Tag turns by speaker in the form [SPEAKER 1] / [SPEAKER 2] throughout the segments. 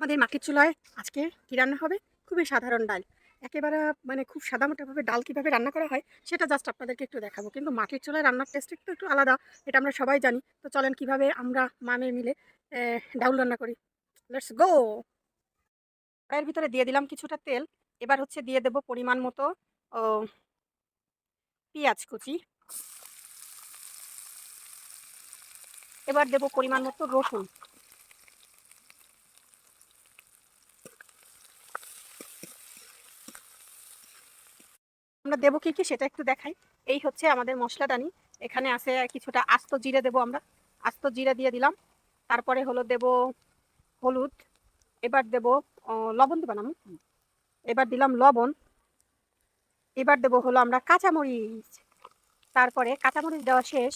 [SPEAKER 1] আমাদের মাটির চুলায় আজকে কী রান্না হবে? খুবই সাধারণ ডাল। একেবারে মানে খুব সাদামাটাভাবে ডাল কীভাবে রান্না করা হয়, সেটা জাস্ট আপনাদেরকে একটু দেখাবো। কিন্তু মাটির চুলায় রান্নার টেস্ট একটু একটু আলাদা, এটা আমরা সবাই জানি। তো চলেন কীভাবে আমরা মানে মিলে ডাউল রান্না করি। লেটস গো এর ভিতরে দিয়ে দিলাম কিছুটা তেল। এবার হচ্ছে দিয়ে দেব পরিমাণ মতো পেঁয়াজ কুচি। এবার দেব পরিমাণ মতো রসুন। আমরা দেবো কি কি সেটা একটু দেখাই। এই হচ্ছে আমাদের মশলাদানি। এখানে আছে কিছুটা আস্ত জিরে দেবো আমরা। আস্ত জিরে দিয়ে দিলাম। তারপরে হলো দেব হলুদ। এবার দেব লবণ দেবো না? এবার দিলাম লবণ। এবার দেব হলো আমরা কাঁচামরিচ। তারপরে কাঁচামরিচ দেওয়া শেষ।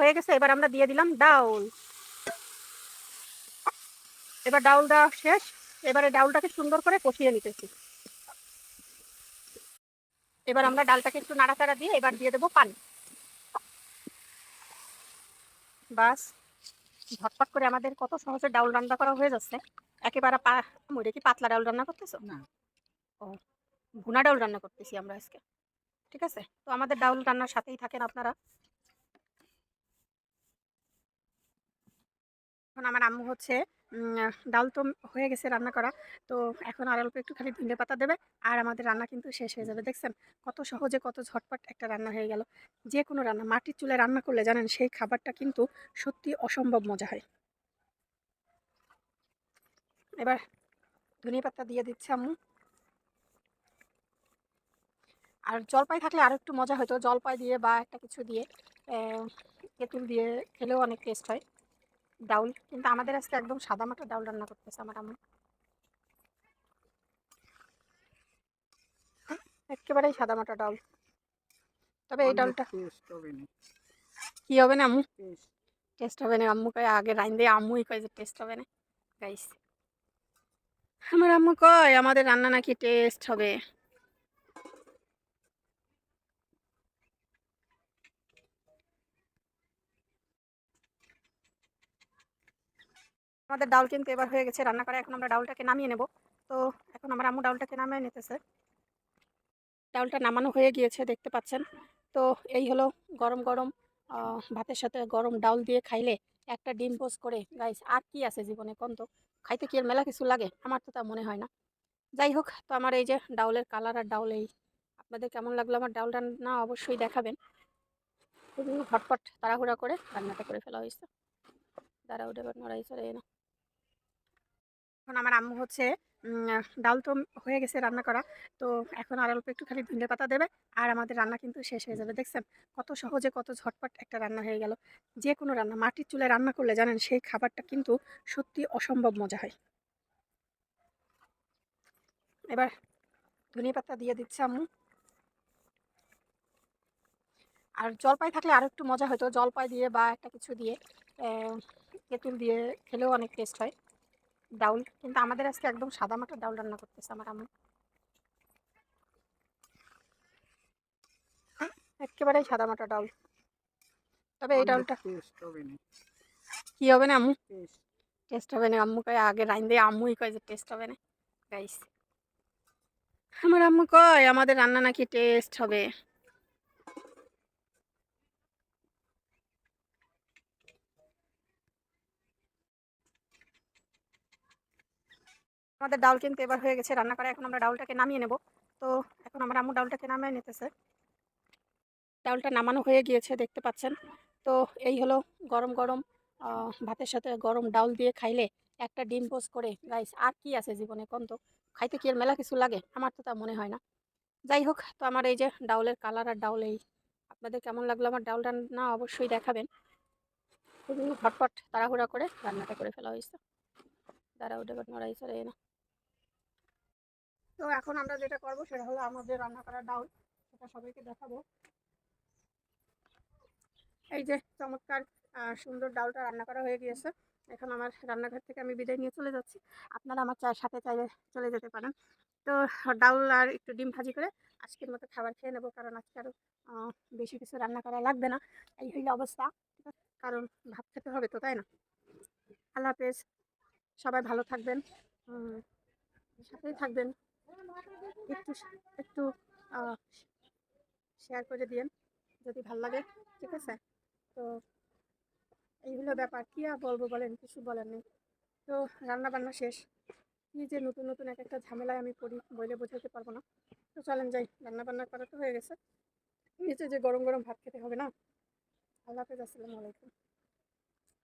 [SPEAKER 1] হয়ে গেছে, এবার আমরা দিয়ে দিলাম ডাউল। এবার ডাউল দেওয়া শেষ। এবারে ডাউলটাকে সুন্দর করে কষিয়ে নিতেছি। এবার আমরা ডালটাকে একটু নাড়াচাড়া দিয়ে এবার দিয়ে দেবো পানি। বাস ঝটপট করে আমাদের কত সহজে ডাউল রান্না করা হয়ে যাচ্ছে। একেবারে পা মরে কি পাতলা ডাউল রান্না করতেছো?
[SPEAKER 2] না।
[SPEAKER 1] ও ভুনা ডাউল রান্না করতেছি আমরা আজকে। ঠিক আছে? তো আমাদের ডাউল রান্নার সাথেই থাকেন আপনারা। এখন আমার আম্মু হচ্ছে ডাল তো হয়ে গেছে রান্না করা। তো এখন আর অল্প একটু খালি ধনে পাতা দেবে আর আমাদের রান্না কিন্তু শেষ হয়ে যাবে। দেখছেন কত সহজে কত ঝটপট একটা রান্না হয়ে গেল। যে কোনো রান্না, মাটির চুলায় রান্না করলে জানেন সেই খাবারটা কিন্তু সত্যি অসম্ভব মজা হয়। এবার ধনিয়া পাতা দিয়ে দিচ্ছে আম্মু। আর জলপাই থাকলে আরও একটু মজা হতো। জলপাই দিয়ে বা একটা কিছু দিয়ে তেঁতুল দিয়ে খেলেও অনেক টেস্ট হয়। ডাউল কিন্তু আমাদের আজকে একদম সাদা মাটা ডাউল রান্না করতেছে আমার আম্মু। একেবারেই সাদা মাটা ডাউল। তবে এই ডাউলটা কি হবে না আম্মু?
[SPEAKER 2] টেস্ট
[SPEAKER 1] টেস্ট হবে না আম্মু কয় আগে রাইন দিয়ে আম্মুই কয় যে টেস্ট হবে না। গাইস আমার আম্মু কয় আমাদের রান্না নাকি টেস্ট হবে। আমাদের ডাউল কিন্তু এবার হয়ে গেছে রান্না করা, এখন আমরা ডাউলটাকে নামিয়ে নেব। তো এখন আমার আম্মু ডাউলটাকে নামিয়ে নিতেছে। ডাউলটা নামানো হয়ে গিয়েছে, দেখতে পাচ্ছেন। তো এই হলো গরম গরম ভাতের সাথে গরম ডাউল দিয়ে খাইলে একটা ডিম পোস্ট করে গাইস আর কি আছে জীবনে কোন তো? খাইতে কি আর মেলা কিছু লাগে? আমার তো তা মনে হয় না। যাই হোক, তো আমার এই যে ডাউলের কালার আর ডাউল এই, আপনাদের কেমন লাগল আমার ডাউলটা না অবশ্যই দেখাবেন। খুবই ঝটপট তাড়াহুড়া করে রান্নাটা করে ফেলা হয়েছে। দাঁড়া উঠে নড়াই চড়ে না এখন আমার আম্মু হচ্ছে ডাল তো হয়ে গেছে রান্না করা। তো এখন আর অল্প একটু খালি ধনে পাতা দেবে আর আমাদের রান্না কিন্তু শেষ হয়ে যাবে, দেখছেন? কত সহজে কত ঝটপট একটা রান্না হয়ে গেল। যে কোনো রান্না, মাটির চুলায় রান্না করলে জানেন, সেই খাবারটা কিন্তু সত্যি অসম্ভব মজা হয়। এবার ধনিয়া পাতা দিয়ে দিচ্ছে আম্মু। আর জলপাই থাকলে আরও একটু মজা হতো, জলপাই দিয়ে বা একটা কিছু দিয়ে তেঁতুল দিয়ে খেলেও অনেক টেস্ট হয়। ডাউল কিন্তু আমাদের আজকে একদম সাদা মাটা ডাউল রান্না করতেছে আমার আম্মু। একেবারেই সাদা মাটা ডাউল। তবে এই ডাউলটা কি হবে না আম্মু?
[SPEAKER 2] টেস্ট
[SPEAKER 1] টেস্ট হবে না আম্মু কয় আগে রাইন দিয়ে আম্মুই কয় যে টেস্ট হবে না। গাইস আমার আম্মু কয় আমাদের রান্না নাকি টেস্ট হবে। আমাদের ডাউল কিন্তু এবার হয়ে গেছে রান্না করা, এখন আমরা ডাউলটাকে নামিয়ে নেব। তো এখন আমার আম্মু ডাউলটাকে নামিয়ে নিতেছে। ডাউলটা নামানো হয়ে গিয়েছে, দেখতে পাচ্ছেন। তো এই হলো গরম গরম ভাতের সাথে গরম ডাউল দিয়ে খাইলে একটা ডিম পোস্ট করে গাইস আর কি আছে জীবনে কোন তো? খাইতে কি আর মেলা কিছু লাগে? আমার তো তা মনে হয় না। যাই হোক, তো আমার এই যে ডাউলের কালার আর ডাউল এই, আপনাদের কেমন লাগল আমার ডাউলটা না অবশ্যই দেখাবেন। খুবই ঝটপট তাড়াহুড়া করে রান্নাটা করে ফেলা হয়েছে। দাঁড়া উঠে নড়াই চড়ে না তো এখন আমরা যেটা করব সেটা হলো আমাদের রান্না করা ডাউল, সেটা সবাইকে দেখাবো। এই যে চমৎকার সুন্দর ডালটা রান্না করা হয়ে গিয়েছে। এখন আমার রান্নাঘর থেকে আমি বিদায় নিয়ে চলে যাচ্ছি। আপনারা আমার চায়ের সাথে চাইলে চলে যেতে পারেন। তো ডাউল আর একটু ডিম ভাজি করে আজকের মতো খাবার খেয়ে নেব, কারণ আজকে আরও বেশি কিছু রান্না করা লাগবে না। এই হইলে অবস্থা কারণ ভাত খেতে হবে তো, তাই না? আল্লাহ হাফেজ, সবাই ভালো থাকবেন। সাথেই থাকবেন। একটু একটু শেয়ার করে দিয়েন, যদি ভালো লাগে, ঠিক আছে? তো এই হলো ব্যাপার, কী আর বলব বলেন, কিছু বলার নেই। তো রান্না বান্না শেষ। কী যে নতুন নতুন এক একটা ঝামেলায় আমি পড়ি বলে বোঝাতে পারব না। তো চলেন যাই রান্না বান্না করা তো হয়ে গেছে। নিচে যে গরম গরম ভাত খেতে হবে না? আল্লাহ হাফেজ, আসসালামু আলাইকুম।